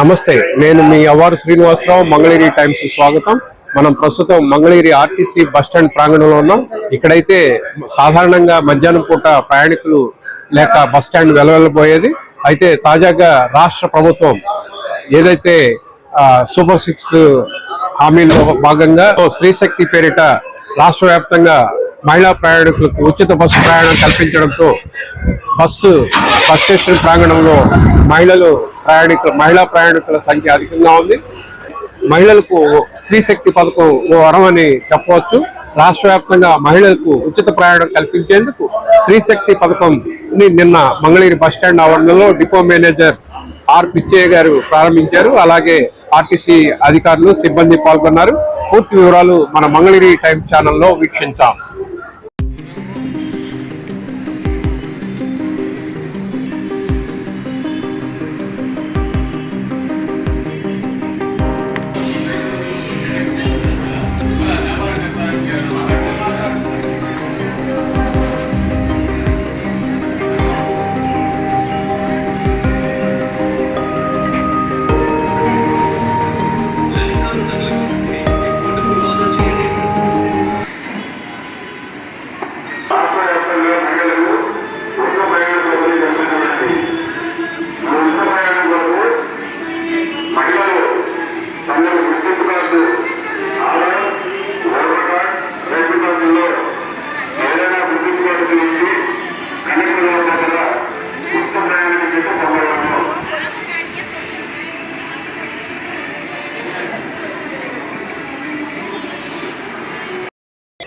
నమస్తే. నేను మీ అవారు శ్రీనివాసరావు మంగళగిరి టైమ్స్ స్వాగతం. మనం ప్రస్తుతం మంగళగిరి ఆర్టీసీ బస్ స్టాండ్ ప్రాంగణంలో ఉన్నాం. ఇక్కడైతే సాధారణంగా మధ్యాహ్నం పూట ప్రయాణికులు లేక బస్ స్టాండ్ వెలవెళ్ళబోయేది అయితే తాజాగా రాష్ట్ర ప్రభుత్వం ఏదైతే సూపర్ సిక్స్ హామీల్లో భాగంగా స్త్రీశక్తి పేరిట రాష్ట్ర వ్యాప్తంగా మహిళా ప్రయాణికులకు ఉచిత బస్సు ప్రయాణం కల్పించడంతో బస్సు బస్ స్టేషన్ ప్రాంగణంలో మహిళలు ప్రయాణికుల మహిళా ప్రయాణికుల సంఖ్య అధికంగా ఉంది. మహిళలకు స్త్రీశక్తి పథకం ఓ వరం అని చెప్పవచ్చు. రాష్ట్ర వ్యాప్తంగా మహిళలకు ఉచిత ప్రయాణం కల్పించేందుకు స్త్రీశక్తి పథకం నిన్న మంగళగిరి బస్ స్టాండ్ ఆవరణలో డిపో మేనేజర్ ఆర్ పిచ్చయ్య గారు ప్రారంభించారు. అలాగే ఆర్టీసీ అధికారులు సిబ్బంది పాల్గొన్నారు. పూర్తి వివరాలు మన మంగళగిరి టైమ్ ఛానల్లో వీక్షించాం.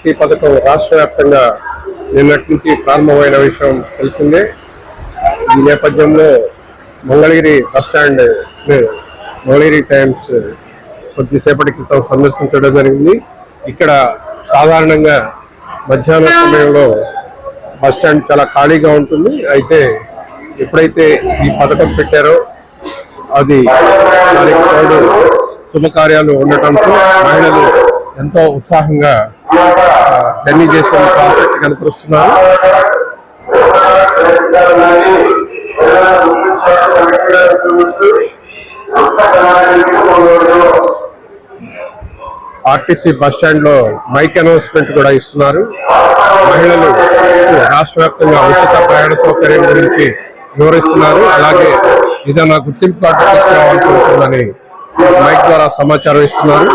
ఈ పథకం రాష్ట్ర వ్యాప్తంగా నిన్నటి నుంచి ప్రారంభమైన విషయం తెలిసిందే. ఈ నేపథ్యంలో Mangalagiri bus stand Mangalagiri Times కొద్దిసేపటి క్రితం సందర్శించడం జరిగింది. ఇక్కడ సాధారణంగా మధ్యాహ్నం సమయంలో బస్ స్టాండ్ చాలా ఖాళీగా ఉంటుంది. అయితే ఎప్పుడైతే ఈ పథకం పెట్టారో అది దానికి తోడు శుభకార్యాలు ఉండటంతో మహిళలు ఎంతో ఉత్సాహంగా జర్నీ చేసేందుకు ఆసక్తి కనపరుస్తున్నారు. ఆర్టీసీ బస్ స్టాండ్లో మైక్ అనౌన్స్మెంట్ కూడా ఇస్తున్నారు. మహిళలు రాష్ట్ర వ్యాప్తంగా ఉచిత ప్రయాణ సౌకర్యం గురించి వివరిస్తున్నారు. అలాగే ఏదైనా గుర్తింపు కార్డు తీసుకురావాల్సి ఉంటుందని మైక్ ద్వారా సమాచారం ఇస్తున్నారు.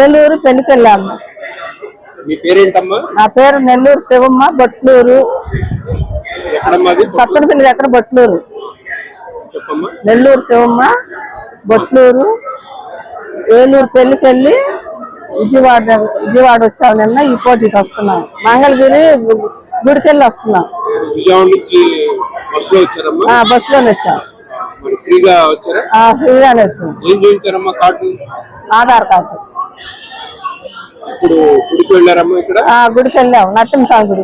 ఏలూరు పెనుకెళ్ళాము మీ పేరేంటమ్మా? నా పేరు నెల్లూరు శివమ్మ బొట్లూరు. సత్తనపల్లి దగ్గర బొట్లూరు. నెల్లూరు శివమ్మ బొట్లూరు. ఏలూరు పెళ్ళికెళ్ళి విజయవాడ విజయవాడ వచ్చాము నిన్న ఈ పోటీకి వస్తున్నాం. మంగళగిరి గుడికెళ్ళి వస్తున్నాం. బస్సులోనే వచ్చాం. ఫ్రీగానే వచ్చాం. ఆధార్ కార్డు. ఇప్పుడు గుడికి వెళ్ళారమ్మా ఇక్కడ? ఆ గుడికి వెళ్ళాము నరసింహస్వామి గుడి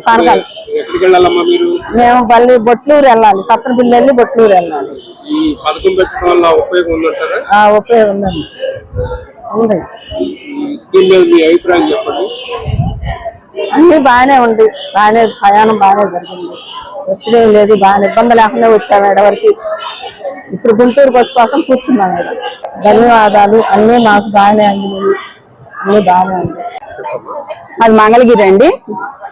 ఎక్కడికి వెళ్ళాలమ్మా మీరు? మేము మళ్ళీ బొట్లూరు వెళ్ళాలి. సత్తనపల్లి వెళ్ళి బొట్లూరు వెళ్ళాలి. ఈ పథకం పెట్టడం వల్ల ఉపయోగం ఉందంటారా? ఆ ఉపయోగం ఉందండి ఉంది. ఈ స్కీమ్ మీద మీ అభిప్రాయం చెప్పండి. అన్ని బాగానే ఉంది. బాగానే ప్రయాణం బాగానే జరిగింది. ఒత్తిడి లేదు బాగానే ఇబ్బంది లేకుండా వచ్చాము ఎడవరకు ఇప్పుడు గుంటూరు బస్సు కోసం కూర్చున్నాం ఇక్కడ ధన్యవాదాలు. అన్నీ మాకు బాగానే అందినవి అన్ని బాగానే ఉంది. అది మంగళగిరి అండి.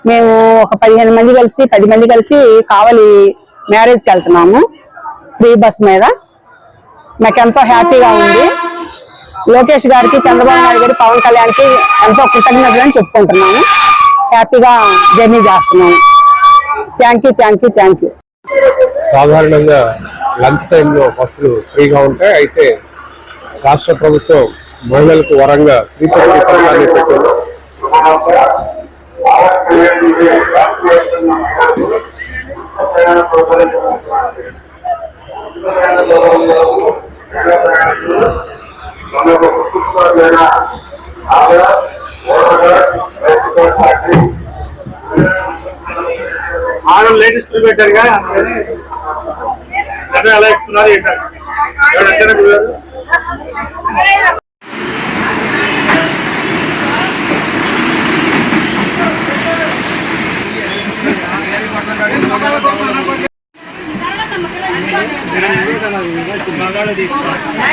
మేము ఒక పదిహేను మంది కలిసి పది మంది కలిసి కావలి మ్యారేజ్కి వెళ్తున్నాము. ఫ్రీ బస్ మీద. నాకు ఎంతో హ్యాపీగా ఉంది. లోకేష్ గారికి చంద్రబాబు నాయుడు గారి పవన్ కళ్యాణ్కి ఎంతో కృతజ్ఞతలు అని చెప్పుకుంటున్నాము. హ్యాపీగా జర్నీ చేస్తున్నాము. Thank you thank you thank you సాధారణంగా లంచ్ టైంలో బస్సులు ఫ్రీగా ఉంటాయి అయితే రాష్ట్ర ప్రభుత్వం మహిళలకు వరంగా శ్రీపతి పథకాన్ని పెట్టింది ఆరు లేడీస్ పెట్టారు కదా అదే అలా ఇస్తున్నారు ఏంటంటే తీసుకోవాలి